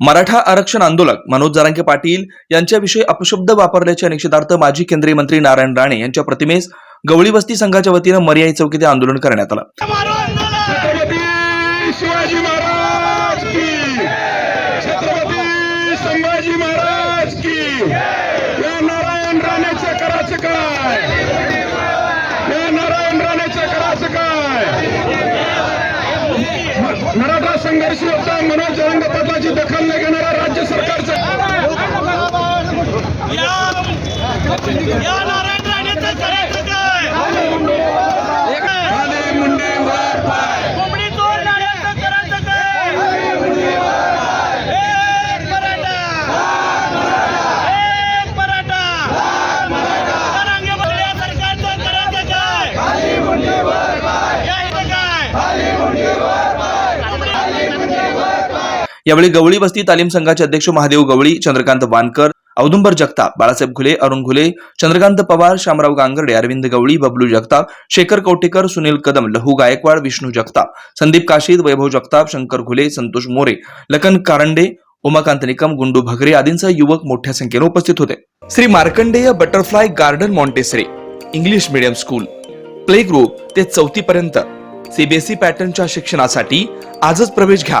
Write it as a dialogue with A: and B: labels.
A: मराठा आरक्षण आंदोलक मनोज जरांगे पाटील यांच्याविषयी अपशब्द वापरल्याच्या निषेधार्थ माजी केंद्रीय मंत्री नारायण राणे यांच्या प्रतिमेस गवळी वस्ती संघाच्या वतीनं मर्याई चौकीत आंदोलन करण्यात आलं.
B: नारायण राणेच्या काय या नारायण राणेच्या कराचं काय म- मराठा होता योद्धा मनोज जरंग पदाची दखल न घेणारा राज्य सरकारचा
C: या नारायण राणेचं करायचं काय
B: खाली मुंडी वर पाय
C: कोंबडी चोर नाण्याचं करायचं काय एक मराठा एक मराठा जरांगे बसल्या सरकारचं करायचं काय या इथं काय
A: यावेळी गवळी वस्ती तालीम संघाचे अध्यक्ष महादेव गवळी चंद्रकांत वानकर औदुंबर जगताप बाळासाहेब घुले अरुण घुले चंद्रकांत पवार शामराव गांगर्डे अरविंद गवळी बबलू जगताप शेखर कवटेकर सुनील कदम लहू गायकवाड विष्णू जगताप संदीप काशीद वैभव जगताप शंकर घुले संतोष मोरे लखन कारंडे उमाकांत निकम गुंडू भगरे आदींसह युवक मोठ्या संख्येने उपस्थित होते. Shri Markandey butterfly garden Montessori English medium school. Play group ते चौथी पर्यंत सीबीएसई पॅटर्नच्या शिक्षणासाठी आजच प्रवेश घ्या.